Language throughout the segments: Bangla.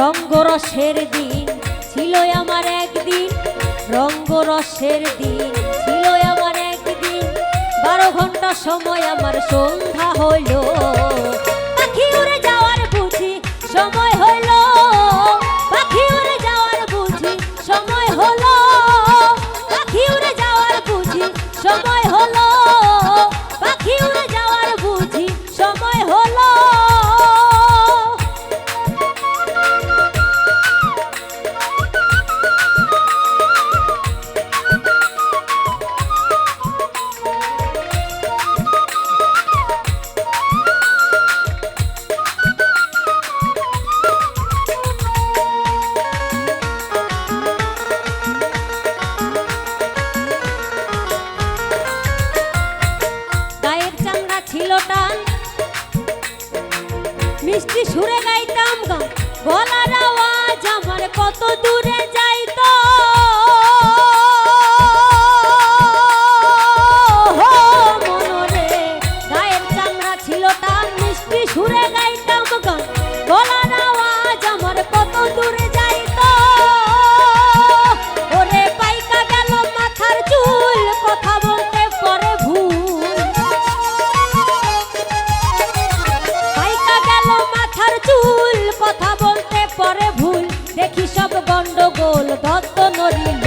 রঙ্গরসের দিন ছিল আমার একদিন। রঙ্গরসের দিন ছিল আমার একদিন। বারো ঘণ্টা সময় আমার সন্ধ্যা হলো মিষ্টি সুরে গাইতাম গা বলার আওয়াজ আমার কত দূরে যাইতো। মনরে গায়ের চামড়া ছিল তার মিষ্টি সুরে গাইতাম গা গলা গন্ডগোল দত্ত নরিন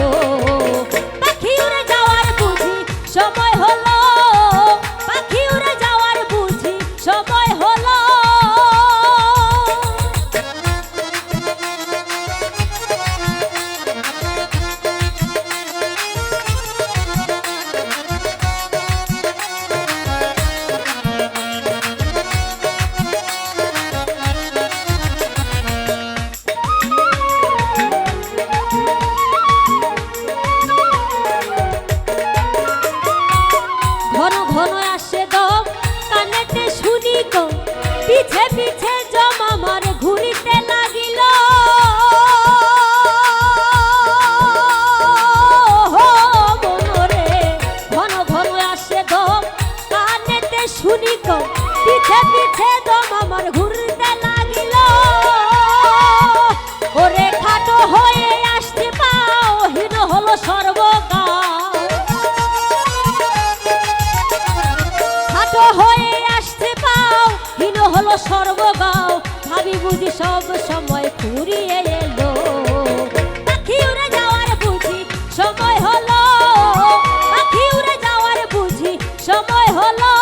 পিছে জমা মার ঘুরিতে লাগিল। মনরে, ঘন ঘন আসে দম। পিছে পিছে দম আমার ঘুরতে লাগিল সর্বগাও, ভাবি বুঝি সব সময় ফুরিয়ে এলো। পাখি উড়ে যাওয়ার বুঝি সময় হলো, পাখি উড়ে যাওয়ার বুঝি সময় হলো।